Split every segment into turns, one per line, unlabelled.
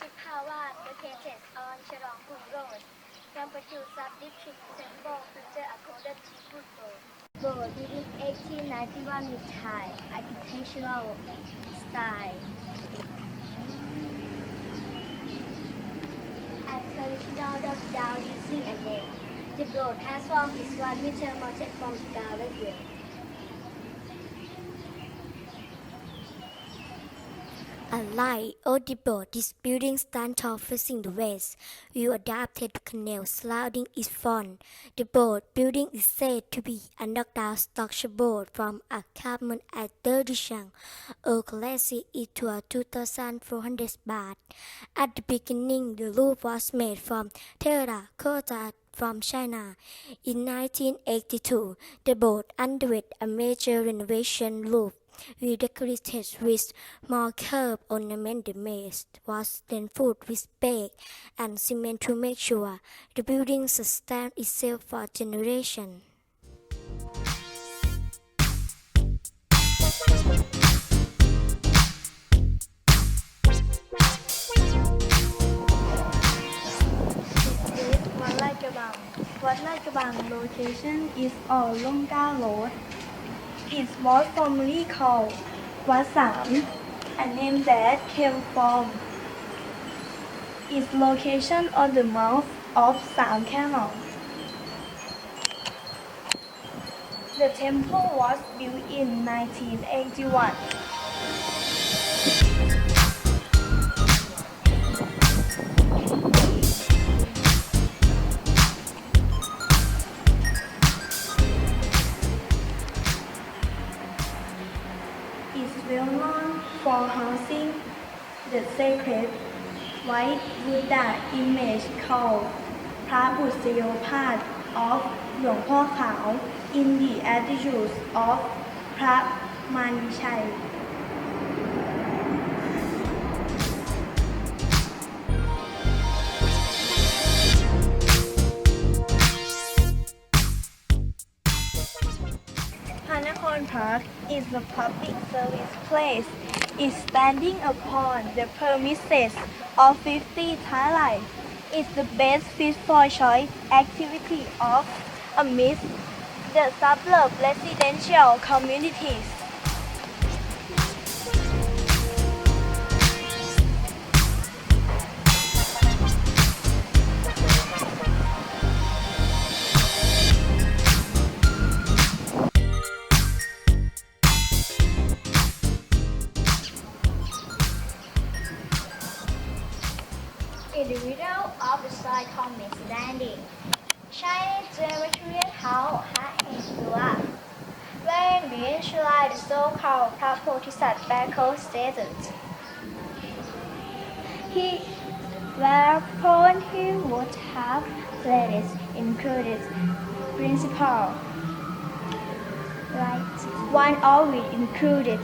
located on Cherongpung Road. Kampatu Sub-District Temple feature accorded to football. Road building 1891 with Thai architectural style. And traditional dog down using a nail. The road has formed is one meter mounted from the Gallagher.
Unlike old depot, this building stands tall facing the west. You adapted to canal surrounding its front. The boat building is said to be a knockdown structure built from a cabin at 30 chunk. A classic a 2,400 baht. At the beginning, the roof was made from terracotta from China. In 1982, the boat underwent a major renovation roof we redecorated with more curved ornament. The maze was then filled with brick and cement to make sure the building sustained itself for
generation. Wat Lai Kabang location is on Longga Road. It's most commonly called Wasam, a name that came from its location on the mouth of Sam Canal. The temple was built in 1981. is well known for housing the sacred white Buddha image called Prabhusayopat of Hluang Po Khao in the attitudes of Prabhupada Manchai. Unicorn Park is a public service place. It's standing upon the premises of 50 Thai Life. It's the best fit for choice activity of amidst the suburb residential communities.
in the middle of the soil Thomas landing. Shiny geometrical house had him blew up. When eventually the so-called Bodhisattva Bacchus stated, he, whereupon he would have planets included principal right? one of which included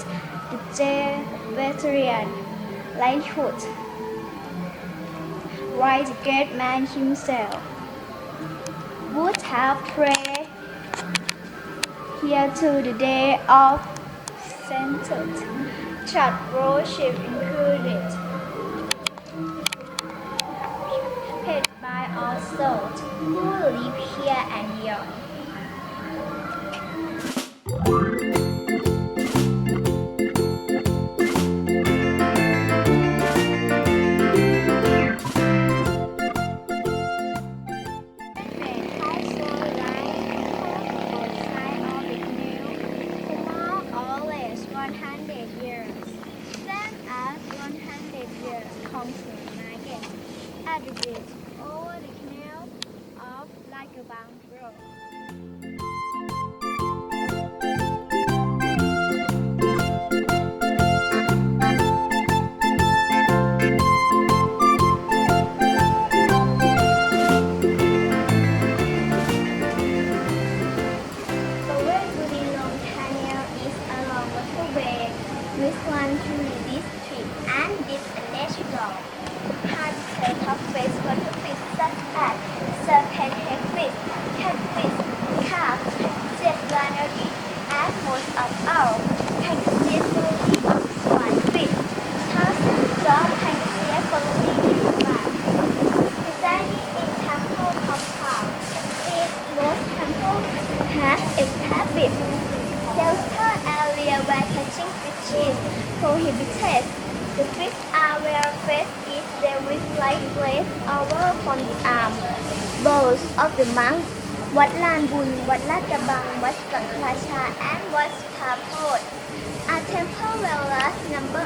the Jupiter's lightfoot the great man himself would have prayed here to the day of sentence. Church worship included, paid by all souls who live here and beyond. Bridge over the canal of Lagabang Road. The way to the long canal fish what to fish such as serpent, hagfish, catfish, carp, jet gunnery, and most of all, hagfish movie of swordfish, thousands of hagfish following in class. Designing in temple compound, it most temple has its habit. Delta area where catching fish is prohibited. Left over from the arm bows of the monks วัดลานบุญ วัดลาดกระบัง วัดสังฆราชา and วัดสถาโพธ A temple where last number